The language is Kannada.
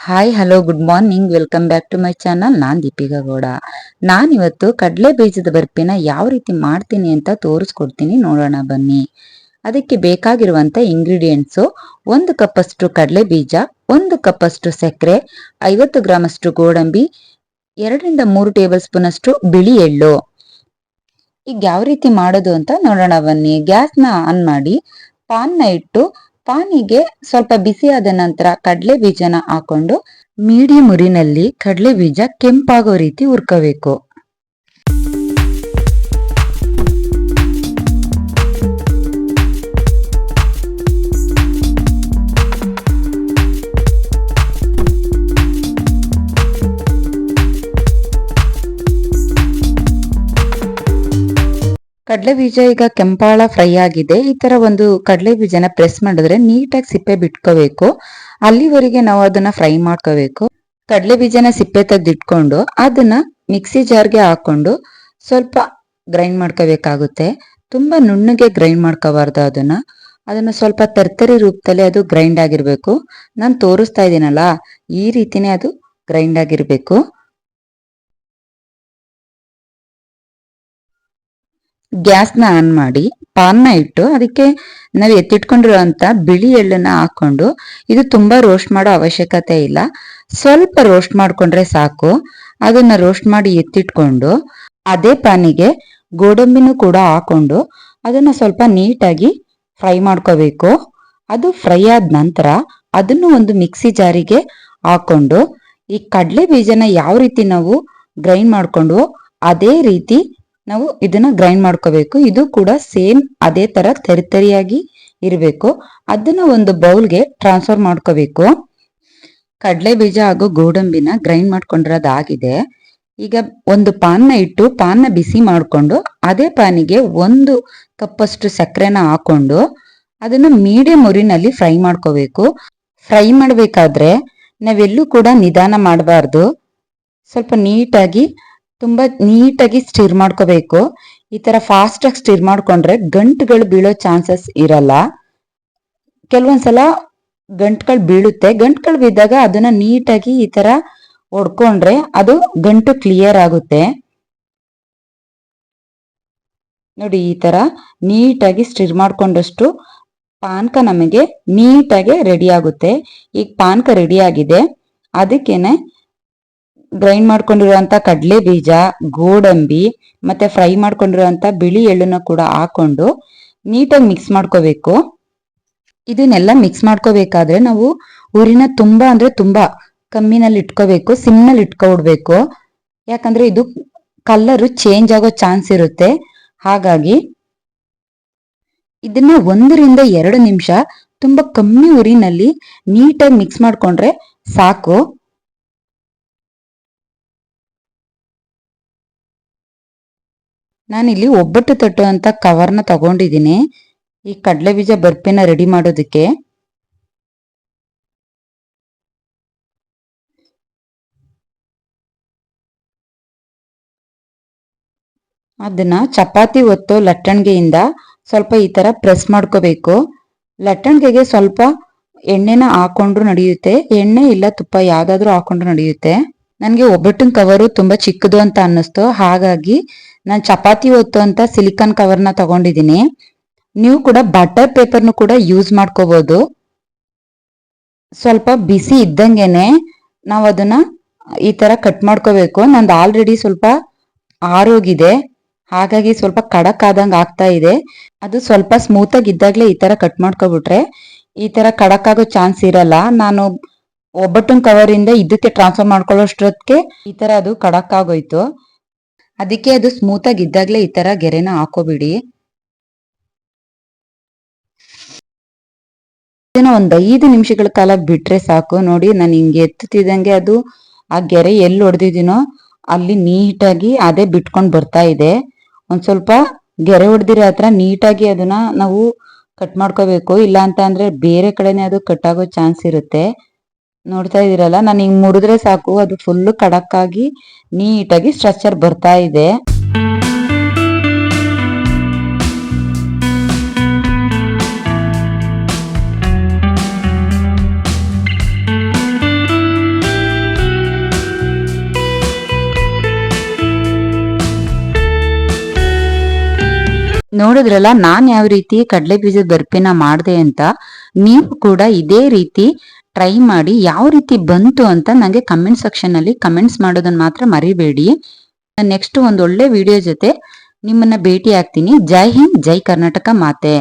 Hi hello good morning welcome back to my channel ನಾನ್ ದೀಪಿಕಾ ಗೌಡ. ನಾನಿವತ್ತು ಕಡಲೆ ಬೀಜದ ಬರ್ಪಿನ ಯಾವ ರೀತಿ ಮಾಡ್ತೀನಿ ಅಂತ ತೋರಿಸ್ಕೊಡ್ತೀನಿ. ನೋಡೋಣ, ಬನ್ನಿ. ಅದಕ್ಕೆ ಬೇಕಾಗಿರುವಂತ ಇಂಗ್ರೀಡಿಯೆಂಟ್ಸು ಒಂದು ಕಪ್ಪಷ್ಟು ಕಡಲೆ ಬೀಜ, ಒಂದು ಕಪ್ಪಷ್ಟು ಸಕ್ಕರೆ, ಐವತ್ತು ಗ್ರಾಮ್ ಅಷ್ಟು ಗೋಡಂಬಿ, ಎರಡರಿಂದ ಮೂರು ಟೇಬಲ್ ಸ್ಪೂನ್ ಅಷ್ಟು ಬಿಳಿ ಎಳ್ಳು. ಈಗ ಯಾವ ರೀತಿ ಮಾಡೋದು ಅಂತ ನೋಡೋಣ, ಬನ್ನಿ. ಗ್ಯಾಸ್ನ ಆನ್ ಮಾಡಿ, ಪಾನ್ನ ಇಟ್ಟು ಪಾನಿಗೆ ಸ್ವಲ್ಪ ಬಿಸಿಯಾದ ನಂತರ ಕಡಲೆ ಬೀಜನ ಹಾಕೊಂಡು ಮೀಡಿಯಂ ಉರಿನಲ್ಲಿ ಕಡಲೆ ಬೀಜ ಕೆಂಪಾಗೋ ರೀತಿ ಹುರ್ಕೋಬೇಕು. ಕಡಲೆ ಬೀಜ ಈಗ ಕೆಂಪಾಳ ಫ್ರೈ ಆಗಿದೆ. ಈ ತರ ಒಂದು ಕಡಲೆ ಬೀಜನ ಪ್ರೆಸ್ ಮಾಡಿದ್ರೆ ನೀಟಾಗಿ ಸಿಪ್ಪೆ ಬಿಟ್ಕೋಬೇಕು. ಅಲ್ಲಿವರೆಗೆ ನಾವು ಅದನ್ನ ಫ್ರೈ ಮಾಡ್ಕೋಬೇಕು. ಕಡಲೆ ಬೀಜನ ಸಿಪ್ಪೆ ತೆಗೆದಿಟ್ಕೊಂಡು ಅದನ್ನ ಮಿಕ್ಸಿ ಜಾರ್ಗೆ ಹಾಕೊಂಡು ಸ್ವಲ್ಪ ಗ್ರೈಂಡ್ ಮಾಡ್ಕೋಬೇಕಾಗುತ್ತೆ. ತುಂಬಾ ನುಣ್ಣಗೆ ಗ್ರೈಂಡ್ ಮಾಡ್ಕೋಬಾರ್ದು ಅದನ್ನ. ಅದನ್ನ ಸ್ವಲ್ಪ ತರ್ತರಿ ರೂಪದಲ್ಲಿ ಅದು ಗ್ರೈಂಡ್ ಆಗಿರ್ಬೇಕು. ನಾನು ತೋರಿಸ್ತಾ ಇದ್ದೀನಲ್ಲ ಈ ರೀತಿನೇ ಅದು ಗ್ರೈಂಡ್ ಆಗಿರ್ಬೇಕು. ಗ್ಯಾಸ್ನ ಆನ್ ಮಾಡಿ, ಪಾನ್ನ ಇಟ್ಟು ಅದಕ್ಕೆ ನಾವು ಎತ್ತಿಟ್ಕೊಂಡಿರುವಂತ ಬಿಳಿ ಎಳ್ಳನ್ನ ಹಾಕೊಂಡು, ಇದು ತುಂಬಾ ರೋಸ್ಟ್ ಮಾಡೋ ಅವಶ್ಯಕತೆ ಇಲ್ಲ. ಸ್ವಲ್ಪ ರೋಸ್ಟ್ ಮಾಡ್ಕೊಂಡ್ರೆ ಸಾಕು. ಅದನ್ನ ರೋಸ್ಟ್ ಮಾಡಿ ಎತ್ತಿಟ್ಕೊಂಡು, ಅದೇ ಪಾನಿಗೆ ಗೋಡಂಬಿನೂ ಕೂಡ ಹಾಕೊಂಡು, ಅದನ್ನ ಸ್ವಲ್ಪ ನೀಟಾಗಿ ಫ್ರೈ ಮಾಡ್ಕೋಬೇಕು. ಅದು ಫ್ರೈ ಆದ ನಂತರ ಅದನ್ನು ಒಂದು ಮಿಕ್ಸಿ ಜಾರಿಗೆ ಹಾಕೊಂಡು, ಈ ಕಡಲೆ ಬೀಜನ ಯಾವ ರೀತಿ ನಾವು ಗ್ರೈಂಡ್ ಮಾಡ್ಕೊಂಡು, ಅದೇ ರೀತಿ ನಾವು ಇದನ್ನ ಗ್ರೈಂಡ್ ಮಾಡ್ಕೋಬೇಕು. ಇದು ಕೂಡ ಸೇಮ್ ಅದೇ ತರ ತರಿಯಾಗಿ ಇರಬೇಕು. ಅದನ್ನ ಒಂದು ಬೌಲ್ಗೆ ಟ್ರಾನ್ಸ್ಫರ್ ಮಾಡ್ಕೋಬೇಕು. ಕಡಲೆ ಬೀಜ ಹಾಗೂ ಗೋಡಂಬಿನ ಗ್ರೈಂಡ್ ಮಾಡ್ಕೊಂಡಿರೋದಾಗಿದೆ. ಈಗ ಒಂದು ಪಾನ್ನ ಇಟ್ಟು ಪಾನ್ನ ಬಿಸಿ ಮಾಡಿಕೊಂಡು ಅದೇ ಪಾನಿಗೆ ಒಂದು ಕಪ್ಪಷ್ಟು ಸಕ್ಕರೆನ ಹಾಕೊಂಡು ಅದನ್ನ ಮೀಡಿಯಂ ಉರಿನಲ್ಲಿ ಫ್ರೈ ಮಾಡ್ಕೋಬೇಕು. ಫ್ರೈ ಮಾಡಬೇಕಾದ್ರೆ ನಾವೆಲ್ಲೂ ಕೂಡ ನಿಧಾನ ಮಾಡಬಾರ್ದು. ಸ್ವಲ್ಪ ನೀಟಾಗಿ ತುಂಬಾ ನೀಟಾಗಿ ಸ್ಟಿರ್ ಮಾಡ್ಕೋಬೇಕು. ಈ ತರ ಫಾಸ್ಟ್ ಆಗಿ ಸ್ಟಿರ್ ಮಾಡ್ಕೊಂಡ್ರೆ ಗಂಟುಗಳು ಬೀಳೋ ಚಾನ್ಸಸ್ ಇರಲ್ಲ. ಕೆಲವೊಂದ್ಸಲ ಗಂಟುಗಳು ಬೀಳುತ್ತೆ. ಗಂಟುಗಳು ಬಿದ್ದಾಗ ಅದನ್ನ ನೀಟಾಗಿ ಈ ತರ ಒಡ್ಕೊಂಡ್ರೆ ಅದು ಗಂಟು ಕ್ಲಿಯರ್ ಆಗುತ್ತೆ. ನೋಡಿ ಈ ತರ ನೀಟಾಗಿ ಸ್ಟಿರ್ ಮಾಡ್ಕೊಂಡಷ್ಟು ಪಾನಕ ನಮಗೆ ನೀಟಾಗಿ ರೆಡಿ ಆಗುತ್ತೆ. ಈಗ ಪಾನಕ ರೆಡಿ ಆಗಿದೆ. ಅದಕ್ಕೇನೆ ಗ್ರೈಂಡ್ ಮಾಡ್ಕೊಂಡಿರುವಂತ ಕಡಲೆ ಬೀಜ, ಗೋಡಂಬಿ, ಮತ್ತೆ ಫ್ರೈ ಮಾಡ್ಕೊಂಡಿರುವಂತ ಬಿಳಿ ಎಳ್ಳನ್ನ ಕೂಡ ಹಾಕೊಂಡು ನೀಟಾಗಿ ಮಿಕ್ಸ್ ಮಾಡ್ಕೋಬೇಕು. ಇದನ್ನೆಲ್ಲ ಮಿಕ್ಸ್ ಮಾಡ್ಕೋಬೇಕಾದ್ರೆ ನಾವು ಊರಿನ ತುಂಬಾ ಅಂದ್ರೆ ತುಂಬಾ ಕಮ್ಮಿನಲ್ಲಿ ಇಟ್ಕೋಬೇಕು, ಸಿಮ್ನಲ್ಲಿ ಇಟ್ಕೊಬಿಡ್ಬೇಕು ಯಾಕಂದ್ರೆ ಇದು ಕಲರ್ ಚೇಂಜ್ ಆಗೋ ಚಾನ್ಸ್ ಇರುತ್ತೆ. ಹಾಗಾಗಿ ಇದನ್ನ ಒಂದರಿಂದ ಎರಡು ನಿಮಿಷ ತುಂಬಾ ಕಮ್ಮಿ ಉರಿನಲ್ಲಿ ನೀಟಾಗಿ ಮಿಕ್ಸ್ ಮಾಡ್ಕೊಂಡ್ರೆ ಸಾಕು. ನಾನಿಲ್ಲಿ ಒಬ್ಬಟ್ಟು ತಟ್ಟು ಅಂತ ಕವರ್ನ ತಗೊಂಡಿದ್ದೀನಿ. ಈ ಕಡಲೆ ಬೀಜ ಬರ್ಪಿನ ರೆಡಿ ಮಾಡೋದಕ್ಕೆ. ಅದನ್ನ ಚಪಾತಿ ಒತ್ತು ಲಟ್ಟಣಿಗೆಯಿಂದ ಸ್ವಲ್ಪ ಈ ತರ ಪ್ರೆಸ್ ಮಾಡ್ಕೋಬೇಕು. ಲಟ್ಟಣಿಗೆಗೆ ಸ್ವಲ್ಪ ಎಣ್ಣೆನ ಹಾಕೊಂಡ್ರು ನಡೆಯುತ್ತೆ. ಎಣ್ಣೆ ಇಲ್ಲ ತುಪ್ಪ ಯಾವ್ದಾದ್ರು ಹಾಕೊಂಡ್ರು ನಡೆಯುತ್ತೆ. ನನಗೆ ಒಬ್ಬಟ್ಟಿನ ಕವರು ತುಂಬಾ ಚಿಕ್ಕದು ಅಂತ ಅನ್ನಿಸ್ತು. ಹಾಗಾಗಿ ನಾನು ಚಪಾತಿ ಹೊತ್ತು ಅಂತ ಸಿಲಿಕಾನ್ ಕವರ್ನ ತಗೊಂಡಿದ್ದೀನಿ ನೀವು ಕೂಡ ಬಟರ್ ಪೇಪರ್ನು ಕೂಡ ಯೂಸ್ ಮಾಡ್ಕೋಬಹುದು ಸ್ವಲ್ಪ ಬಿಸಿ ಇದ್ದಂಗೆನೆ ನಾವು ಅದನ್ನ ಈ ತರ ಕಟ್ ಮಾಡ್ಕೋಬೇಕು. ನಂದು ಆಲ್ರೆಡಿ ಸ್ವಲ್ಪ ಆರೋಗಿದೆ. ಹಾಗಾಗಿ ಸ್ವಲ್ಪ ಕಡಕ್ ಆದಂಗೆ ಆಗ್ತಾ ಇದೆ. ಅದು ಸ್ವಲ್ಪ ಸ್ಮೂತ್ ಇದ್ದಾಗ್ಲೇ ಈ ತರ ಕಟ್ ಮಾಡ್ಕೊಬಿಟ್ರೆ ಈ ತರ ಕಡಕ್ ಆಗೋ ಚಾನ್ಸ್ ಇರಲ್ಲ. ನಾನು ಒಬ್ಬಟ್ಟಿನ ಕವರ್ ಇಂದ ಇದಕ್ಕೆ ಟ್ರಾನ್ಸ್ಫರ್ ಮಾಡ್ಕೊಳ್ಳೋಷ್ಟೊತ್ತಿಗೆ ಈ ತರ ಅದು ಕಡಕ್ ಆಗೋಯ್ತು. ಅದಕ್ಕೆ ಅದು ಸ್ಮೂತ್ ಆಗಿ ಇದ್ದಾಗ್ಲೇ ಈ ತರ ಗೆರೆನ ಹಾಕೋಬಿಡಿ. ಏನೋ ಒಂದ್ ಐದು ನಿಮಿಷಗಳ ಕಾಲ ಬಿಟ್ರೆ ಸಾಕು. ನೋಡಿ, ನಾನು ಹಿಂಗೆ ಎತ್ತುತ್ತಿದ್ದಂಗೆ ಅದು ಆ ಗೆರೆ ಎಲ್ಲಿ ಹೊಡೆದಿದ್ದೀನೋ ಅಲ್ಲಿ ನೀಟಾಗಿ ಅದೇ ಬಿಟ್ಕೊಂಡ್ ಬರ್ತಾ ಇದೆ. ಒಂದ್ ಸ್ವಲ್ಪ ಗೆರೆ ಹೊಡೆದಿರೋ ಹತ್ರ ನೀಟಾಗಿ ಅದನ್ನ ನಾವು ಕಟ್ ಮಾಡ್ಕೋಬೇಕು. ಇಲ್ಲ ಅಂತ ಅಂದ್ರೆ ಬೇರೆ ಕಡೆನೆ ಅದು ಕಟ್ ಆಗೋ ಚಾನ್ಸ್ ಇರುತ್ತೆ. ನೋಡ್ತಾ ಇದೀರಲ್ಲ, ನಾನು ಹಿಂಗ್ ಮುರಿದ್ರೆ ಸಾಕು. ಅದು ಫುಲ್ ಕಡಕ್ ಆಗಿ ನೀಟಾಗಿ ಸ್ಟ್ರಕ್ಚರ್ ಬರ್ತಾ ಇದೆ. ನೋಡಿದ್ರಲ್ಲ, ನಾನು ಯಾವ ರೀತಿ ಕಡಲೆ ಬೀಜದ ಬರ್ಪಿನ ಮಾಡಿದೆ ಅಂತ, ನೀವು ಕೂಡ ಇದೇ ರೀತಿ ಟ್ರೈ ಮಾಡಿ ಯಾವ ರೀತಿ ಬಂತು ಅಂತ ನನಗೆ ಕಮೆಂಟ್ ಸೆಕ್ಷನ್ ಅಲ್ಲಿ ಕಮೆಂಟ್ಸ್ ಮಾಡೋದನ್ನ ಮಾತ್ರ ಮರಿಬೇಡಿ. ನೆಕ್ಸ್ಟ್ ಒಂದ್ ಒಳ್ಳೆ ವಿಡಿಯೋ ಜೊತೆ ನಿಮ್ಮನ್ನ ಭೇಟಿ ಆಗ್ತೀನಿ ಜೈ ಹಿಂದ್, ಜೈ ಕರ್ನಾಟಕ ಮಾತೆ.